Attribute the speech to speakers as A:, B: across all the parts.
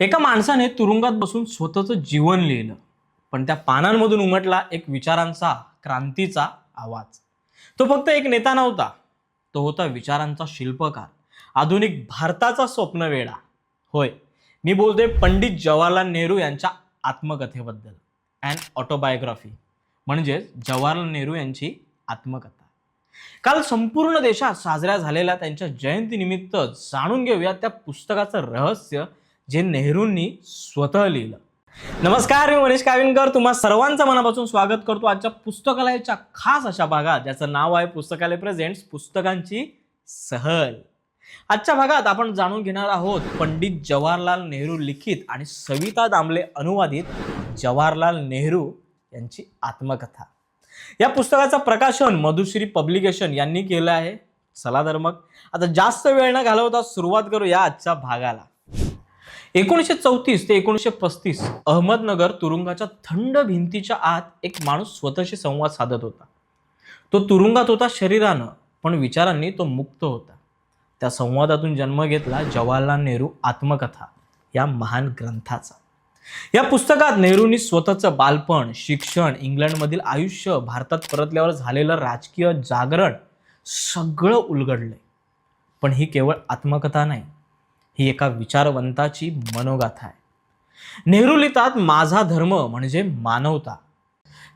A: एका माणसाने तुरुंगात बसून स्वतःचं जीवन लिहिलं. पण त्या पानांमधून उमटला एक विचारांचा क्रांतीचा आवाज. तो फक्त एक नेता नव्हता. तो होता विचारांचा शिल्पकार. आधुनिक भारताचा स्वप्नवेडा होय मी बोलतोय पंडित जवाहरलाल नेहरू यांच्या आत्मकथेबद्दल. अँड ऑटोबायोग्राफी म्हणजेच जवाहरलाल नेहरू यांची आत्मकथा. काल संपूर्ण देशात साजऱ्या झालेल्या त्यांच्या जयंतीनिमित्त जाणून घेऊया त्या पुस्तकाचं रहस्य जे नेहरूंनी स्वतः लिहिलं. नमस्कार मी मनीष काविनकर. तुम्हा सर्वांचं मनापासून स्वागत करतो. आजच्या पुस्तकालयाच्या खास अशा भागात ज्याचं नाव आहे पुस्तकालय प्रेझेंट्स पुस्तकांची सहल. आजच्या भागात आपण जाणून घेणार आहोत पंडित जवाहरलाल नेहरू लिखित आणि सविता दामले अनुवादित जवाहरलाल नेहरू यांची आत्मकथा. या पुस्तकाचं प्रकाशन मधुश्री पब्लिकेशन यांनी केलं आहे. चला तर मग. आता जास्त वेळ न घालवता सुरुवात करूया आजच्या भागाला. एकोणीसशे चौतीस ते एकोणीसशे पस्तीस अहमदनगर तुरुंगाच्या थंड भिंतीच्या आत एक माणूस स्वतःशी संवाद साधत होता. तो तुरुंगात होता शरीरानं पण विचारांनी तो मुक्त होता. त्या संवादातून जन्म घेतला जवाहरलाल नेहरू आत्मकथा या महान ग्रंथाचा. या पुस्तकात नेहरूंनी स्वतःचं बालपण शिक्षण इंग्लंडमधील आयुष्य भारतात परतल्यावर झालेलं राजकीय जागरण सगळं उलगडलंय. पण ही केवळ आत्मकथा नाही. ही एका विचारवंताची मनोगाथा आहे. नेहरू लिहितात माझा धर्म म्हणजे मानवता.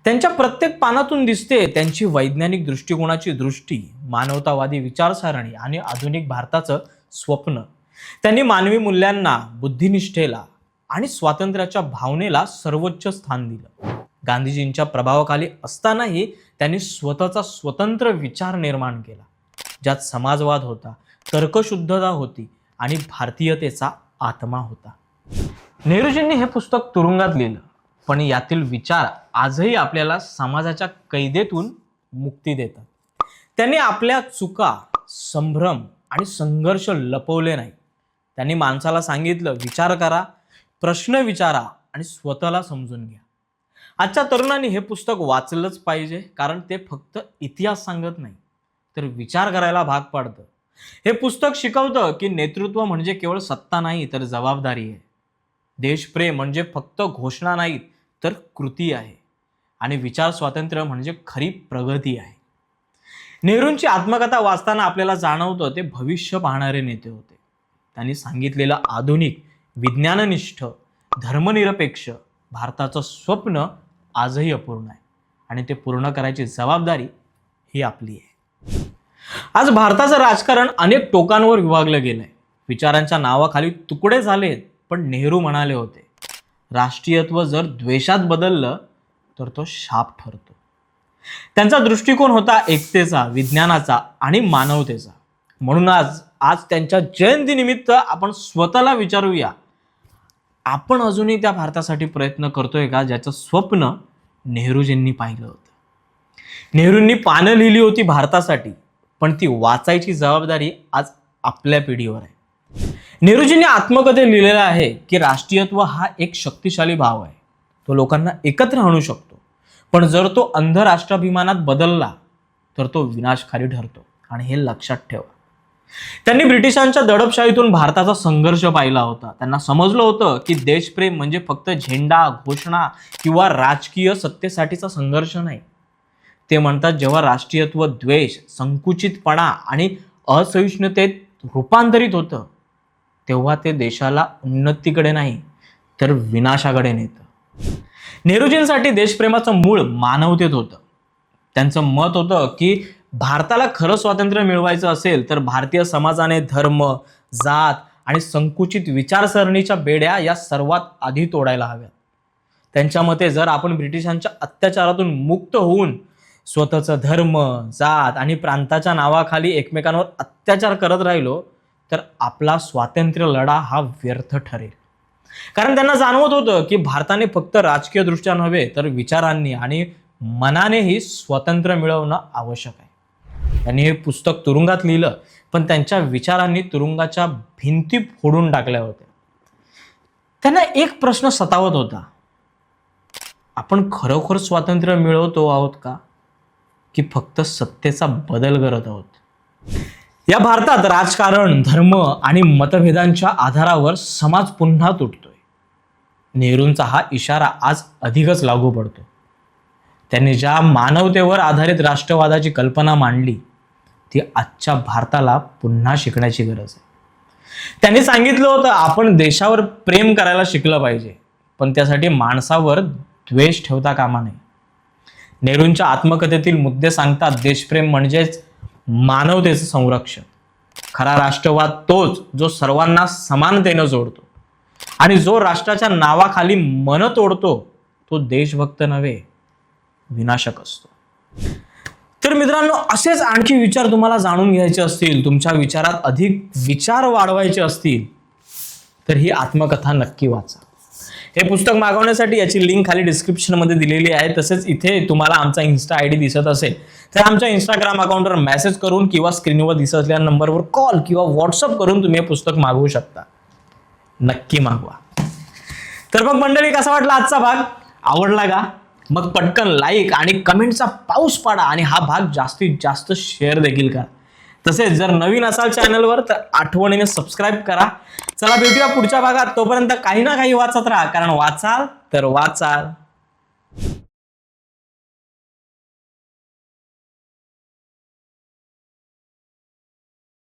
A: त्यांच्या प्रत्येक पानातून दिसते त्यांची वैज्ञानिक दृष्टिकोनाची दृष्टी मानवतावादी विचारसरणी आणि आधुनिक भारताचं स्वप्न. त्यांनी मानवी मूल्यांना बुद्धिनिष्ठेला आणि स्वातंत्र्याच्या भावनेला सर्वोच्च स्थान दिलं. गांधीजींच्या प्रभावाखाली असतानाही त्यांनी स्वतःचा स्वतंत्र विचार निर्माण केला. ज्यात समाजवाद होता तर्कशुद्धता होती आणि भारतीयतेचा आत्मा होता. नेहरूजींनी हे पुस्तक तुरुंगात लिहिलं. पण यातील विचार आजही आपल्याला समाजाच्या कैदेतून मुक्ती देतात. त्यांनी आपल्या चुका संभ्रम आणि संघर्ष लपवले नाही त्यांनी माणसाला सांगितलं विचार करा प्रश्न विचारा आणि स्वतःला समजून घ्या. आजच्या तरुणांनी हे पुस्तक वाचलंच पाहिजे कारण ते फक्त इतिहास सांगत नाही तर विचार करायला भाग पाडतं. हे पुस्तक शिकवतं की नेतृत्व म्हणजे केवळ सत्ता नाही तर जबाबदारी आहे. देशप्रेम म्हणजे फक्त घोषणा नाही तर कृती आहे. आणि विचार स्वातंत्र्य म्हणजे खरी प्रगती आहे. नेहरूंची आत्मकथा वाचताना आपल्याला जाणवतं ते भविष्य पाहणारे नेते होते. त्यांनी सांगितलेलं आधुनिक विज्ञाननिष्ठ धर्मनिरपेक्ष भारताचं स्वप्न आजही अपूर्ण आहे. आणि ते पूर्ण करायची जबाबदारी ही आपली आहे. आज भारताचं राजकारण अनेक टोकांवर विभागलं गेलंय. विचारांच्या नावाखाली तुकडे झालेत पण नेहरू म्हणाले होते राष्ट्रीयत्व जर द्वेषात बदललं तर तो शाप ठरतो. त्यांचा दृष्टिकोन होता एकतेचा विज्ञानाचा आणि मानवतेचा. म्हणून आज आज त्यांच्या जयंतीनिमित्त आपण स्वतःला विचारूया आपण अजूनही त्या भारतासाठी प्रयत्न करतोय का? ज्याचं स्वप्न नेहरूजींनी पाहिलं होतं. नेहरूंनी पानं लिहिली होती भारतासाठी. पण ती वाचायची जबाबदारी आज आपल्या पिढीवर आहे. नेहरूजींनी आत्मकथेत लिहिलेलं आहे की राष्ट्रीयत्व हा एक शक्तिशाली भाव आहे. तो लोकांना एकत्र आणू शकतो. पण जर तो अंध राष्ट्राभिमानात बदलला तर तो विनाशकारी ठरतो. आणि हे लक्षात ठेवा. त्यांनी ब्रिटिशांच्या दडपशाहीतून भारताचा संघर्ष पाहिला होता. त्यांना समजलं होतं की देशप्रेम म्हणजे फक्त झेंडा घोषणा किंवा राजकीय सत्तेसाठीचा संघर्ष नाही. ते म्हणतात जेव्हा राष्ट्रीयत्व द्वेष संकुचितपणा आणि असहिष्णुतेत रूपांतरित होतं तेव्हा ते देशाला उन्नतीकडे नाही तर विनाशाकडे नेतं. नेहरूजींसाठी देशप्रेमाचं मूळ मानवतेत होतं. त्यांचं मत होतं की भारताला खरं स्वातंत्र्य मिळवायचं असेल तर भारतीय समाजाने धर्म जात आणि संकुचित विचारसरणीच्या बेड्या या सर्वात आधी तोडायला हव्यात. त्यांच्या मते जर आपण ब्रिटिशांच्या अत्याचारातून मुक्त होऊन स्वतःचं धर्म जात आणि प्रांताच्या नावाखाली एकमेकांवर अत्याचार करत राहिलो तर आपला स्वातंत्र्य लढा हा व्यर्थ ठरेल. कारण त्यांना जाणवत होतं की भारताने फक्त राजकीय दृष्ट्या नव्हे तर विचारांनी आणि मनानेही स्वातंत्र्य मिळवणं आवश्यक आहे. त्यांनी हे पुस्तक तुरुंगात लिहिलं पण त्यांच्या विचारांनी तुरुंगाच्या भिंती फोडून टाकल्या होत्या. त्यांना एक प्रश्न सतावत होता. आपण खरोखर स्वातंत्र्य मिळवतो आहोत का? की फक्त सत्तेचा बदल करत आहोत. या भारतात राजकारण धर्म आणि मतभेदांच्या आधारावर समाज पुन्हा तुटतोय. नेहरूंचा हा इशारा आज अधिकच लागू पडतो. त्यांनी ज्या मानवतेवर आधारित राष्ट्रवादाची कल्पना मांडली ती आजच्या भारताला पुन्हा शिकण्याची गरज आहे. त्यांनी सांगितलं होतं आपण देशावर प्रेम करायला शिकलं पाहिजे पण त्यासाठी माणसावर द्वेष ठेवता कामा नये. नेहरूंच्या आत्मकथेतील मुद्दे सांगतात देशप्रेम म्हणजेच मानवतेचं संरक्षण. खरा राष्ट्रवाद तोच जो सर्वांना समानतेनं जोडतो. आणि जो राष्ट्राच्या नावाखाली मन तोडतो तो देशभक्त नव्हे विनाशक असतो. तर मित्रांनो असेच आणखी विचार तुम्हाला जाणून घ्यायचे असतील तुमच्या विचारात अधिक विचार वाढवायचे असतील तर ही आत्मकथा नक्की वाचा. हे पुस्तक मागवण्यासाठी याची लिंक खाली डिस्क्रिप्शनमध्ये दिलेली आहे. तसेच इथे तुम्हाला आमचा इन्स्टा आय डी दिसत असेल. तर आमच्या इंस्टाग्राम अकाउंटवर मेसेज करून किंवा स्क्रीनवर दिसत असलेल्या नंबरवर कॉल किंवा व्हॉट्सअप करून तुम्ही हे पुस्तक मागवू शकता. नक्की मागवा. तर मग मंडळी कसा वाटला आजचा भाग? आवडला का? मग पटकन लाईक आणि कमेंटचा पाऊस पाडा आणि हा भाग जास्तीत जास्त शेअर देखील करा. तसेच जर नवीन असाल चॅनलवर तर आठवणीने सबस्क्राईब करा. चला भेटूया पुढच्या भागात. तोपर्यंत काही ना काही वाचत राहा. कारण वाचाल तर वाचाल.